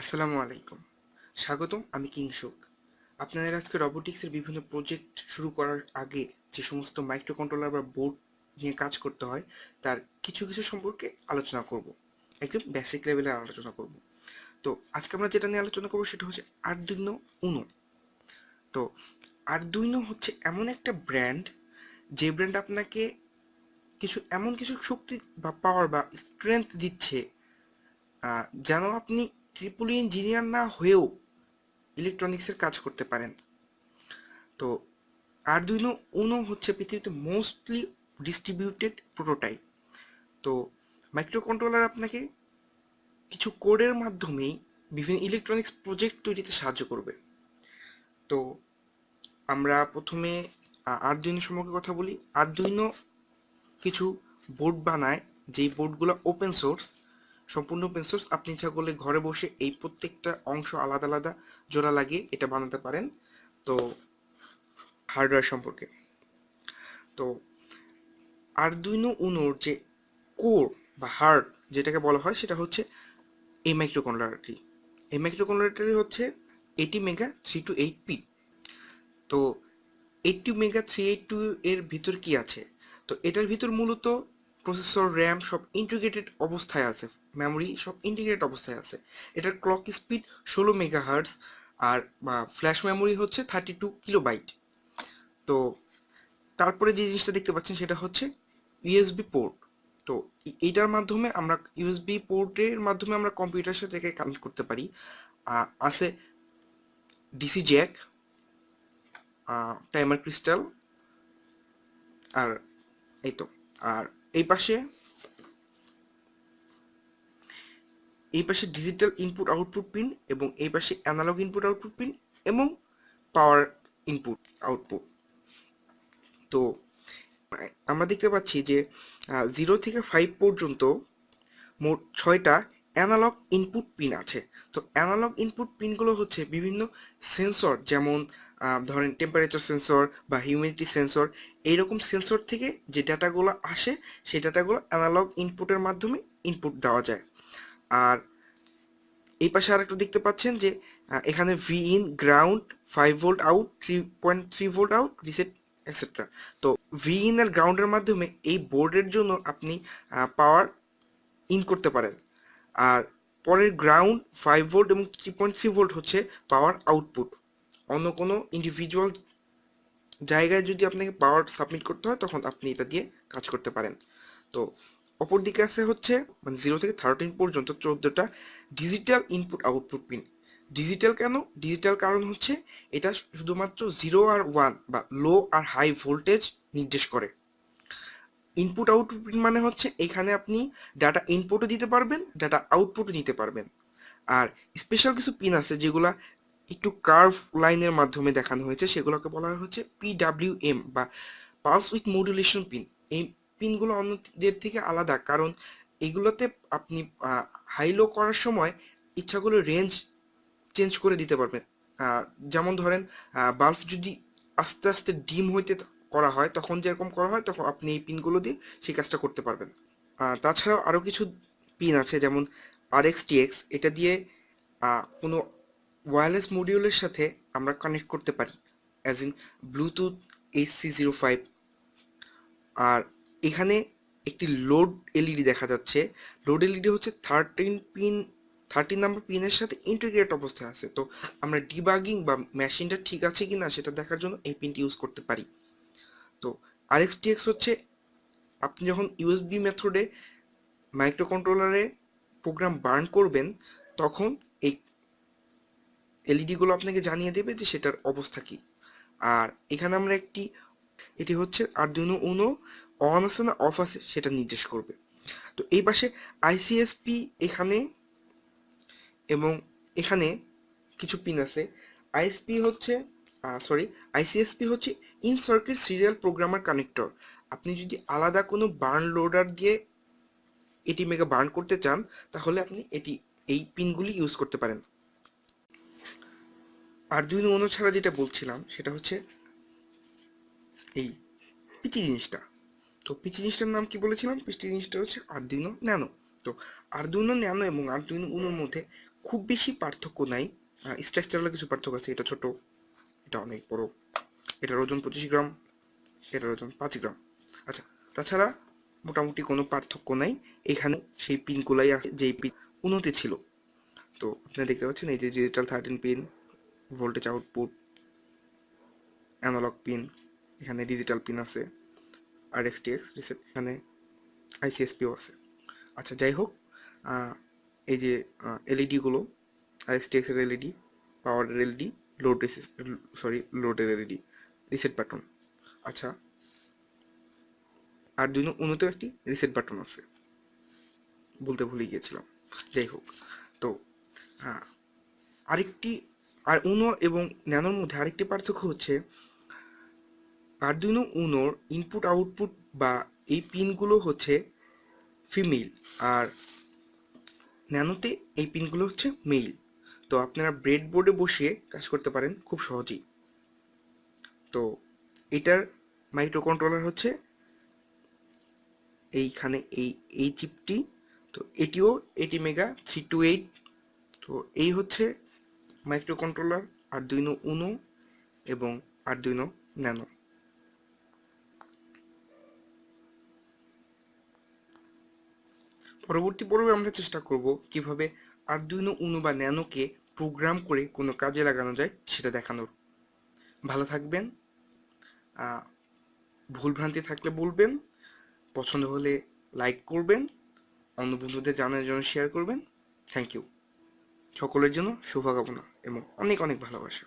আসসালামু আলাইকুম। স্বাগতম, আমি কিংশুক আপনাদের আজকে রবোটিক্সের বিভিন্ন প্রজেক্ট শুরু করার আগে যে সমস্ত মাইক্রো কন্ট্রোলার বা বোর্ড নিয়ে কাজ করতে হয়, তার কিছু কিছু সম্পর্কে আলোচনা করব। একদম বেসিক লেভেলে আলোচনা করব। তো আজকে আমরা যেটা নিয়ে আলোচনা করব সেটা হচ্ছে আরদুইনো উনো তো আরদুইনো হচ্ছে এমন একটা ব্র্যান্ড যে ব্র্যান্ড আপনাকে কিছু, এমন কিছু শক্তি বা পাওয়ার বা স্ট্রেংথ দিচ্ছে যেন আপনি ট্রিপল ইঞ্জিনিয়ার না হয়েও ইলেকট্রনিক্সের কাজ করতে পারেন। তো আর আরদুইনো উনো হচ্ছে পৃথিবীতে মোস্টলি ডিস্ট্রিবিউটেড প্রোটোটাইপ। তো মাইক্রো কন্ট্রোলার আপনাকে কিছু কোডের মাধ্যমেই বিভিন্ন ইলেকট্রনিক্স প্রজেক্ট তৈরিতে সাহায্য করবে। তো আমরা প্রথমে আরদুইনো সম্পর্কে কথা বলি। আরদুইনো কিছু বোর্ড বানায়, যেই বোর্ডগুলো ওপেন সোর্স সম্পূর্ণ ওপেন সোর্স আপনি ইচ্ছা করলে ঘরে বসে এই প্রত্যেকটা অংশ আলাদা আলাদা জোড়া লাগিয়ে এটা বানাতে পারেন। তো হার্ডওয়্যার সম্পর্কে। তো আর আরদুইনো উনোর যে কোর বা হার্ড যেটাকে বলা হয়, সেটা হচ্ছে এই মাইক্রো কন্ট্রোলারটি এই মাইক্রো কন্ট্রোলারটি হচ্ছে AT mega three two eight P তো AT mega three eight two এর ভিতর কি আছে? তো এটার ভিতর মূলত প্রসেসর, র্যাম সব ইন্টিগ্রেটেড অবস্থায় আছে। মেমোরি সব ইন্টিগ্রেটেড অবস্থায় আছে। এটার ক্লক স্পিড ষোলো মেগা হার্টস আর ফ্ল্যাশ মেমোরি হচ্ছে থার্টি টু কিলোবাইট তো তারপরে যে জিনিসটা দেখতে পাচ্ছেন সেটা হচ্ছে ইউএসবি পোর্ট তো এইটার মাধ্যমে আমরা ইউএসবি পোর্টের মাধ্যমে আমরা কম্পিউটার সাথে কানেক্ট করতে পারি। আছে ডিসি জ্যাক টাইমার ক্রিস্টাল আর এই তো, আর এই পাশে এই পাশে ডিজিটাল ইনপুট আউটপুট পিন এবং এই পাশে অ্যানালগ ইনপুট আউটপুট পিন এবং পাওয়ার ইনপুট আউটপুট তো, আমরা দেখতে পাচ্ছি যে জিরো থেকে ফাইভ পর্যন্ত মোট ছয়টা অ্যানালগ ইনপুট পিন আছে। তো অ্যানালগ ইনপুট পিনগুলো হচ্ছে বিভিন্ন সেন্সর যেমন ধরেন টেম্পারেচার সেন্সর বা হিউমিডিটি সেন্সর এইরকম সেন্সর থেকে যে ডাটাগুলো আসে, সেই ডাটাগুলো অ্যানালগ ইনপুটের মাধ্যমে ইনপুট দেওয়া যায়। আর এই পাশে আর একটু দেখতে পাচ্ছেন যে এখানে V in ground five volt out three point three volt out reset extra তো ভি ইন আর গ্রাউন্ডের মাধ্যমে এই বোর্ডের জন্য আপনি পাওয়ার ইন করতে পারেন। আর পরের গ্রাউন্ড ফাইভ ভোল্ট এবং থ্রি পয়েন্ট থ্রি ভোল্ট হচ্ছে পাওয়ার আউটপুট অন্য কোনো ইন্ডিভিজুয়াল জায়গায় যদি আপনাকে পাওয়ার সাবমিট করতে হয়, তখন আপনি এটা দিয়ে কাজ করতে পারেন। তো অপর দিকে আছে হচ্ছে মানে জিরো থেকে থার্টিন পর্যন্ত চোদ্দোটা digital input output pin digital কেন? ডিজিটাল কারণ হচ্ছে, এটা শুধুমাত্র জিরো আর ওয়ান বা লো আর হাই ভোল্টেজ নির্দেশ করে। ইনপুট আউটপুট মানে হচ্ছে এখানে আপনি ডাটা ইনপুটও দিতে পারবেন ডাটা আউটপুটও নিতে পারবেন। আর স্পেশাল কিছু পিন আছে যেগুলা একটু কার্ভ লাইনের মাধ্যমে দেখানো হয়েছে, সেগুলোকে বলা হচ্ছে পিডাব্লিউএম বা পালস উইথ মডুলেশন পিন এই পিনগুলো অন্যদের থেকে আলাদা, কারণ এগুলোতে আপনি হাই লো করার সময় ইচ্ছাগুলো রেঞ্জ চেঞ্জ করে দিতে পারবেন। যেমন ধরেন বাল্ব যদি আস্তে আস্তে ডিম হইতে করা হয়, তখন যেরকম করা হয়, তখন আপনি এই পিনগুলো দিয়ে সেই কাজটা করতে পারবেন। তাছাড়াও আরও কিছু পিন আছে, যেমন আর এক্স এটা দিয়ে কোনো ওয়্যারলেস মডিউলের সাথে আমরা কানেক্ট করতে পারি as in Bluetooth H C zero five আর এখানে একটি লোড এলইডি দেখা যাচ্ছে লোড এলইডি হচ্ছে থার্টিন পিন থার্টিন নাম্বার পিনের সাথে ইন্টিগ্রেট অবস্থায় আছে। তো আমরা ডিবাগিং বা মেশিনটা ঠিক আছে কি না সেটা দেখার জন্য এই পিনটি ইউজ করতে পারি। তো আরএক্সটিএক্স হচ্ছে আপনি যখন ইউএসবি মেথডে মাইক্রো কন্ট্রোলারে প্রোগ্রাম বার্ন করবেন, তখন এই এলইডিগুলো আপনাকে জানিয়ে দেবে যে সেটার অবস্থা কি। আর এখানে আমরা একটি, এটি হচ্ছে আরদুইনো উনো অন আছে না অফ আছে সেটা নির্দেশ করবে। তো এই পাশে আইসিএসপি এখানে এবং এখানে কিছু পিন আছে। আইএসপি হচ্ছে সরি আইসিএসপি হচ্ছে in circuit serial programmer connector আপনি যদি আলাদা কোনো বার্ন লোডার দিয়ে এটি মেগা বার্ন করতে চান, তাহলে আপনি এটি, এই পিনগুলি ইউজ করতে পারেন। আর দুই অনু ছাড়া যেটা বলছিলাম, সেটা হচ্ছে এই পিচি জিনিসটা। তো পিচি জিনিসটার নাম কি বলেছিলাম? পিচি জিনিসটা হচ্ছে আরদুইনো ন্যানো। তো আর আরদুইনো ন্যানো এবং আরদুইনো উনোর মধ্যে খুব বেশি পার্থক্য নাই স্ট্রাকচারাল কিছু পার্থক্য আছে, এটা ছোট। এটা অনেক বড়। এটার ওজন পঁচিশ গ্রাম, এটার ওজন পাঁচ গ্রাম। আচ্ছা তাছাড়া মোটামুটি কোনো পার্থক্য নাই। এখানে সেই পিনগুলাই আছে, যেই পিন উন্নতি ছিল। তো আপনারা দেখতে পাচ্ছেন, এই যে digital thirteen pin voltage output analog pin এখানে ডিজিটাল পিন আছে আর এক্স টি এক্স রিসেট এখানে আইসিএসপিও আছে। আচ্ছা যাই হোক এই যে এলইডিগুলো আর এক্স টি এক্সের এলইডি পাওয়ারের এলইডি লোড সরি লোডের এলইডি রিসেট বাটন আচ্ছা। আর দুই উন্নতেও একটি রিসেট বাটন আছে। বলতে ভুলে গিয়েছিলাম। যাই হোক। তো আহ, আরেকটি আর উনো এবং ন্যানোর মধ্যে আরেকটি পার্থক্য হচ্ছে আরদুইনো উনোর ইনপুট আউটপুট বা এই পিনগুলো হচ্ছে ফিমেল আর ন্যানোতে এই পিনগুলো হচ্ছে মেল তো আপনারা ব্রেড বোর্ডে বসিয়ে কাজ করতে পারেন খুব সহজেই। তো এটার মাইক্রো কন্ট্রোলার হচ্ছে এইখানে এই এই চিপটি। তো এটিও এটি মেগা থ্রি টু এইট তো এই হচ্ছে মাইক্রো কন্ট্রোলার আরদুইনো উনো এবং আরদুইনো ন্যানো পরবর্তী পর্বে আমরা চেষ্টা করব কীভাবে আরদুইনো উনো বা ন্যানোকে প্রোগ্রাম করে কোনো কাজে লাগানো যায়, সেটা দেখানোর। ভালো থাকবেন ভুলভ্রান্তি থাকলে বলবেন, পছন্দ হলে লাইক করবেন, অন্য বন্ধুদের জানার জন্য শেয়ার করবেন। থ্যাংক ইউ সকলের জন্য শুভকামনা এবং অনেক অনেক ভালোবাসা।